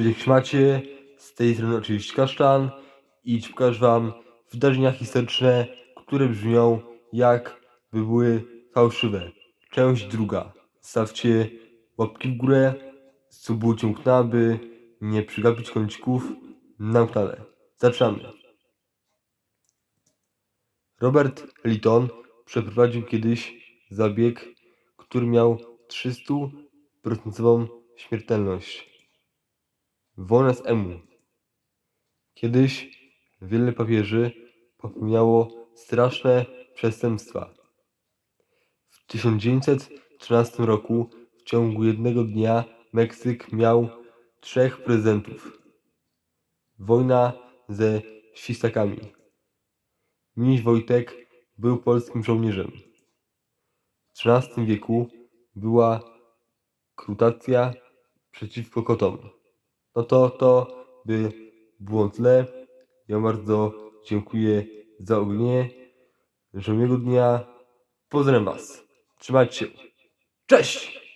Cześć macie, z tej strony oczywiście Kasztan i pokażę wam wydarzenia historyczne, które brzmią jak by były fałszywe. Część druga. Stawcie łapki w górę, subujcie kanał, by nie przegapić kącików na kanale. Zaczynamy. Robert Litton przeprowadził kiedyś zabieg, który miał 300% śmiertelność. Wojna z Emu. Kiedyś wiele papieży popełniało straszne przestępstwa. W 1913 roku w ciągu jednego dnia Meksyk miał trzech prezydentów. Wojna ze świstakami. Miś Wojtek był polskim żołnierzem. W XIII wieku była krutacja przeciwko kotom. No to to by było tyle. Ja bardzo dziękuję za. Życzę miłego dnia. Pozdrawiam Was. Trzymajcie się. Cześć!